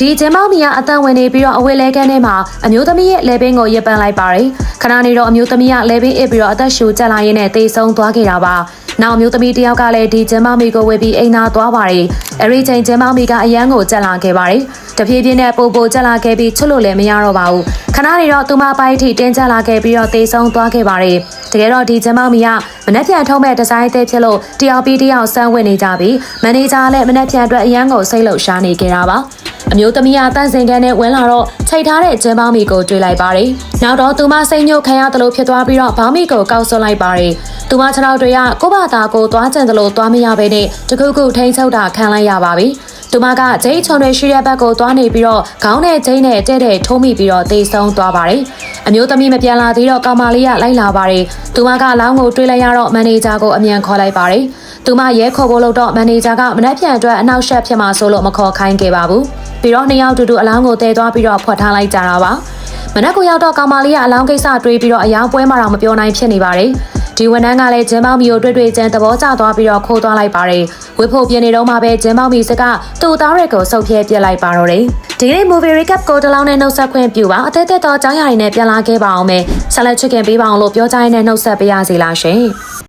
ဒီဂျင်မောင်မီကအတန်ဝင်နေပြီးတော့အဝေးလဲကန်းထဲမှာအမျိုးသမီးရဲ့လဲပင်းကိုရစ်ပန်းလိုက်ပါတယ်ခဏနေတော့အမျိုးသမီးကလဲပင်းအစ်ပြီးတော့အသက်ရှူကျက်လာရင်းနဲ့တေဆုံးသွားခဲ့တာပါနောက်အမျိုးသမီးတယောက်ကလည်းဒီဂျင်မောင်မီကိုဝေပြီးအိမ်သာသွားပါတယ်အဲ့ဒီချိန်ဂျင်မောင်မီကအရန်ကိုကျက်လာခဲ့ပါတယ်တဖြည်းဖြည်းနဲ့ပိုပိုကျက်လာခဲ့ပြီးချွတ်လို့လည်းမရတော့ပါဘူးခဏနေတော့သူမပိုင်းထိတင်းကျပ်လာခဲ့ပြီးတော့တေဆုံးသွားခဲ့ပါတယ်တကယ်တော့ဒီဂျင်မောင်မီကမနှက်ပြန်ထုံးမဲ့ဒီဇိုင်းအသစ်ဖြစ်လို့တယောက်ပြီးတယောက်ဆန်းဝင်နေကြပြီးမန်နေဂျာလည်းမနှက်ပြန်အတွက်အရန်ကိုစိတ်လှုပ်ရှားနေခဲ့တာပါ အမျိုးသမီးကတန့်စင်ကန်းနဲ့ဝင်လာတော့ချိန်ထားတဲ့ကျင်းပေါင်းမီကိုတွေးလိုက်ပါတယ်။နောက်တော့သူမစိတ်ညှို့ခံရတယ်လို့ဖြစ်သွားပြီးတော့ဘောင်းမီကိုကောက်ဆွလိုက်ပါတယ်။သူမခြေထောက်တွေကကိုယ့်ဘာသာကိုသွားကျင်တယ်လို့သွားမရဘဲနဲ့တခုခုထိန်းချုပ်တာခံလိုက်ရပါပြီ။ သူမကဂျိန်းချုံတွေရှိတဲ့ဘက်ကိုသွားနေပြီးတော့ခေါင်းနဲ့ဂျိန်းနဲ့တဲ့တဲ့ထိုးမိပြီးတော့တေဆုံးသွားပါတယ်။အမျိုးသမီးမပြန်လာသေးတော့ကောင်မလေးကလိုက်လာပါတယ်။သူမကလောင်းကိုတွေးလိုက်ရတော့မန်နေဂျာကိုအမြန်ခေါ်လိုက်ပါတယ်။သူမရဲခေါ်ဖို့လို့တော့မန်နေဂျာကမနှက်ပြန်အတွက်အနောက်ရှက်ဖြစ်မှာဆိုလို့မခေါ်ခိုင်းခဲ့ပါဘူး။ပြီးတော့နှစ်ယောက်တူတူအလောင်းကိုတည်သွားပြီးတော့ဖွက်ထားလိုက်ကြတာပါမနက်ကိုရောက်တော့ကောင်မလေးကအလောင်းကိစ္စတွေးပြီးတော့အယောင်ပွဲမှာတော့မပြောနိုင်ဖြစ်နေပါတယ် ဒီဝန်ထမ်းကလည်းဂျင်းပေါင်းမီကိုတွေ့တွေ့ချင်းသဘောကျသွားပြီးတော့ခိုးသွားလိုက်ပါတယ်ဝစ်ဖို့ပြင်းနေတော့မှပဲဂျင်းပေါင်းမီစကသူ့သားတွေကိုစုပ်ပြဲပြစ်လိုက်ပါတော့တယ်ဒီကနေ့ movie recap ကိုတလောင်းနဲ့နှုတ်ဆက်ခွင့်ပြုပါအသေးသေးတော့အကြောင်းအရာတွေနဲ့ပြန်လာခဲ့ပါအောင်မယ်ဆက်လက်ချစ်ခင်ပေးပါအောင်လို့ပြောကြရင်းနဲ့နှုတ်ဆက်ပေးရစီလားရှင်